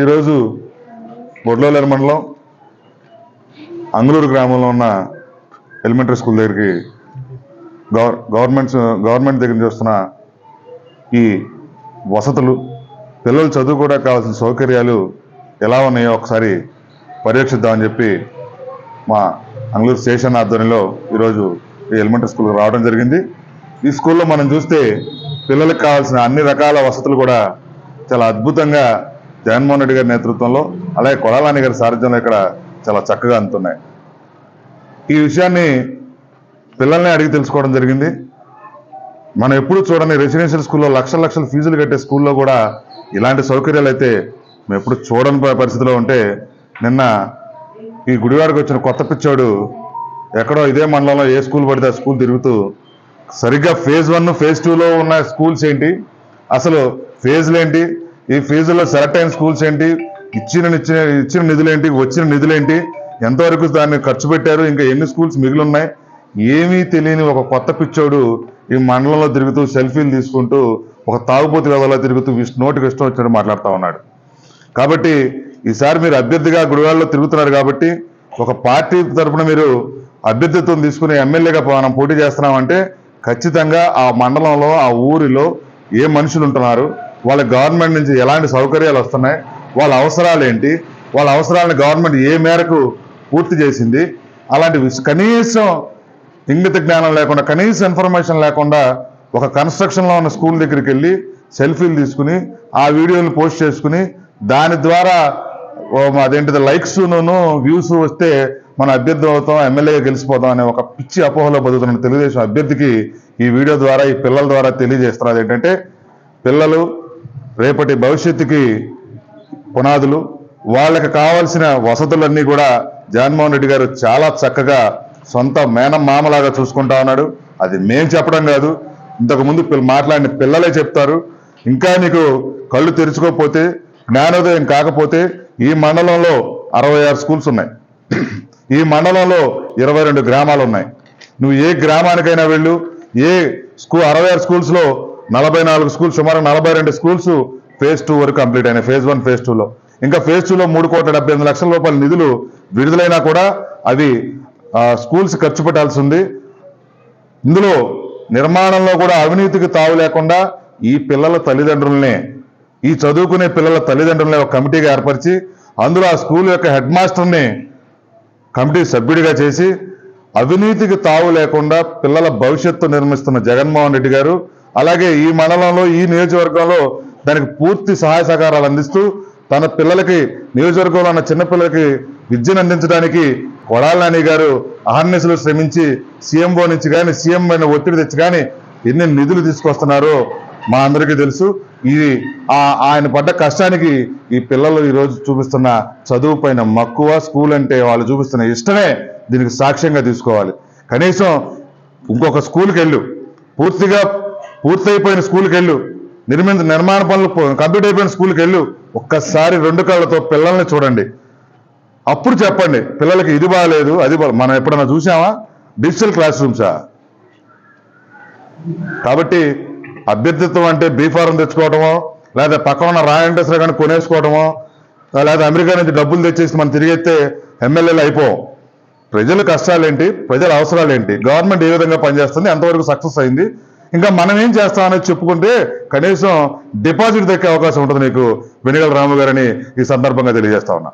ఈరోజు బొడ్లోలేరు మండలం అంగులూరు గ్రామంలో ఉన్న ఎలిమెంటరీ స్కూల్ దగ్గరికి గవర్ గవర్నమెంట్ గవర్నమెంట్ దగ్గర చూస్తున్న ఈ వసతులు పిల్లలు చదువుకోవడానికి కావాల్సిన సౌకర్యాలు ఎలా ఉన్నాయో ఒకసారి పర్యవేక్షిద్దామని చెప్పి మా అంగులూరు స్టేషన్ ఆధ్వర్యంలో ఈరోజు ఈ ఎలిమెంటరీ స్కూల్కి రావడం జరిగింది. ఈ స్కూల్లో మనం చూస్తే పిల్లలకు కావాల్సిన అన్ని రకాల వసతులు కూడా చాలా అద్భుతంగా జగన్మోహన్ రెడ్డి గారి నేతృత్వంలో అలాగే కొడాలాని గారి సారథ్యంలో ఇక్కడ చాలా చక్కగా అందుతున్నాయి. ఈ విషయాన్ని పిల్లల్ని అడిగి తెలుసుకోవడం జరిగింది. మనం ఎప్పుడు చూడని రెసిడెన్షియల్ స్కూల్లో లక్షల లక్షల ఫీజులు కట్టే స్కూల్లో కూడా ఇలాంటి సౌకర్యాలు అయితే మేము ఎప్పుడు చూడని పరిస్థితిలో ఉంటే నిన్న ఈ గుడివాడకు వచ్చిన కొత్త పిచ్చోడు ఎక్కడో ఇదే మండలంలో ఏ స్కూల్ పడితే ఆ స్కూల్ తిరుగుతూ సరిగ్గా ఫేజ్ వన్ ఫేజ్ టూలో ఉన్న స్కూల్స్ ఏంటి? అసలు ఫేజ్లు ఏంటి? ఈ ఫీజుల్లో సెలెక్ట్ అయిన స్కూల్స్ ఏంటి? ఇచ్చిన ఇచ్చిన ఇచ్చిన నిధులేంటి? వచ్చిన నిధులేంటి? ఎంతవరకు దాన్ని ఖర్చు పెట్టారు? ఇంకా ఎన్ని స్కూల్స్ మిగిలి ఉన్నాయి ఏమీ తెలియని ఒక కొత్త పిచ్చోడు ఈ మండలంలో తిరుగుతూ సెల్ఫీలు తీసుకుంటూ ఒక తాగుబోతు వ్యవధిలో తిరుగుతూ నోటికి ఇష్టం వచ్చినట్టు మాట్లాడుతూ ఉన్నాడు. కాబట్టి ఈసారి మీరు అభ్యర్థిగా గుడివాడలో తిరుగుతున్నారు కాబట్టి ఒక పార్టీ తరఫున మీరు అభ్యర్థిత్వం తీసుకుని ఎమ్మెల్యేగా మనం పోటీ చేస్తున్నామంటే ఖచ్చితంగా ఆ మండలంలో ఆ ఊరిలో ఏ మనుషులు ఉంటున్నారు? వాళ్ళ గవర్నమెంట్ నుంచి ఎలాంటి సౌకర్యాలు వస్తున్నాయి వాళ్ళ అవసరాలు ఏంటి వాళ్ళ అవసరాలను గవర్నమెంట్ ఏ మేరకు పూర్తి చేసింది అలాంటి కనీసం ఇంగిత జ్ఞానం లేకుండా కనీస ఇన్ఫర్మేషన్ లేకుండా ఒక కన్స్ట్రక్షన్లో ఉన్న స్కూల్ దగ్గరికి వెళ్ళి సెల్ఫీలు తీసుకుని ఆ వీడియోని పోస్ట్ చేసుకుని దాని ద్వారా అదేంటిది లైక్స్ వ్యూస్ వస్తే మన అభ్యర్థి అవుతాం ఎమ్మెల్యేగా గెలిచిపోతాం అనే ఒక పిచ్చి అపోహలో బతుకుతున్న తెలుగుదేశం అభ్యర్థికి ఈ వీడియో ద్వారా ఈ పిల్లల ద్వారా తెలియజేస్తున్నారు. ఏంటంటే పిల్లలు రేపటి భవిష్యత్తుకి పునాదులు వాళ్ళకి కావాల్సిన వసతులన్నీ కూడా జగన్మోహన్ రెడ్డి గారు చాలా చక్కగా సొంత మేనం మామలాగా చూసుకుంటా ఉన్నాడు. అది మేము చెప్పడం కాదు. ఇంతకుముందు మాట్లాడిన పిల్లలే చెప్తారు. ఇంకా నీకు కళ్ళు తెరుచుకోకపోతే జ్ఞానోదయం కాకపోతే ఈ మండలంలో అరవై ఆరు స్కూల్స్ ఉన్నాయి. ఈ మండలంలో ఇరవై రెండు గ్రామాలు ఉన్నాయి. నువ్వు ఏ గ్రామానికైనా వెళ్ళు. ఏ స్కూ అరవై ఆరు స్కూల్స్లో నలభై నాలుగు స్కూల్స్ సుమారు నలభై రెండు స్కూల్స్ ఫేజ్ టూ వరకు కంప్లీట్ అయినాయి ఫేజ్ వన్ ఫేజ్ టూలో ఇంకా ఫేజ్ టూలో మూడు కోట్ల డెబ్బై ఎనిమిది లక్షల రూపాయల నిధులు విడుదలైనా కూడా అవి స్కూల్స్ ఖర్చు పెట్టాల్సి ఉంది. ఇందులో నిర్మాణంలో కూడా అవినీతికి తావు లేకుండా ఈ పిల్లల తల్లిదండ్రులనే ఈ చదువుకునే పిల్లల తల్లిదండ్రులనే ఒక కమిటీగా ఏర్పరిచి అందులో ఆ స్కూల్ యొక్క హెడ్ మాస్టర్ని కమిటీ సభ్యుడిగా చేసి అవినీతికి తావు లేకుండా పిల్లల భవిష్యత్తు నిర్మిస్తున్న జగన్మోహన్ రెడ్డి గారు అలాగే ఈ మండలంలో ఈ నియోజకవర్గంలో దానికి పూర్తి సహాయ సహకారాలు అందిస్తూ తన పిల్లలకి నియోజకవర్గంలో ఉన్న చిన్నపిల్లలకి విద్యను అందించడానికి కొడాల నాని గారు అహర్నిశలు శ్రమించి సీఎంఓ నుంచి కానీ సీఎం పైన ఒత్తిడి తెచ్చి కానీ ఎన్ని నిధులు తీసుకొస్తున్నారో మా అందరికీ తెలుసు. ఇది ఆ ఆయన పడ్డ కష్టానికి ఈ పిల్లలు ఈరోజు చూపిస్తున్న చదువు పైన మక్కువ స్కూల్ అంటే వాళ్ళు చూపిస్తున్న ఇష్టమే దీనికి సాక్ష్యంగా తీసుకోవాలి. కనీసం ఇంకొక స్కూల్కి వెళ్ళు. పూర్తిగా పూర్తయిపోయిన స్కూల్కి వెళ్ళు. నిర్మించ నిర్మాణ పనులు కంప్లీట్ అయిపోయిన స్కూల్కి వెళ్ళు. ఒక్కసారి రెండు కళ్ళతో పిల్లల్ని చూడండి. అప్పుడు చెప్పండి పిల్లలకి ఇది బాగాలేదు అది మనం ఎప్పుడన్నా చూసామా? డిజిటల్ క్లాస్ రూమ్సా కాబట్టి అభ్యర్థిత్వం అంటే బీఫారం తెచ్చుకోవటమో లేదా పక్కన ఉన్న రాయంటెస్లో కానీ కొనేసుకోవటమో లేదా అమెరికా నుంచి డబ్బులు తెచ్చేసి మనం తిరిగైతే ఎమ్మెల్యేలు అయిపోం ప్రజల కష్టాలేంటి? ప్రజల అవసరాలేంటి? గవర్నమెంట్ ఏ విధంగా పనిచేస్తుంది? ఎంతవరకు సక్సెస్ అయింది? ఇంకా మనం ఏం చేస్తామని చెప్పుకుంటే కనీసం డిపాజిట్ దక్కే అవకాశం ఉంటుంది నీకు వెనుగల రాము గారని ఈ సందర్భంగా తెలియజేస్తా ఉన్నా.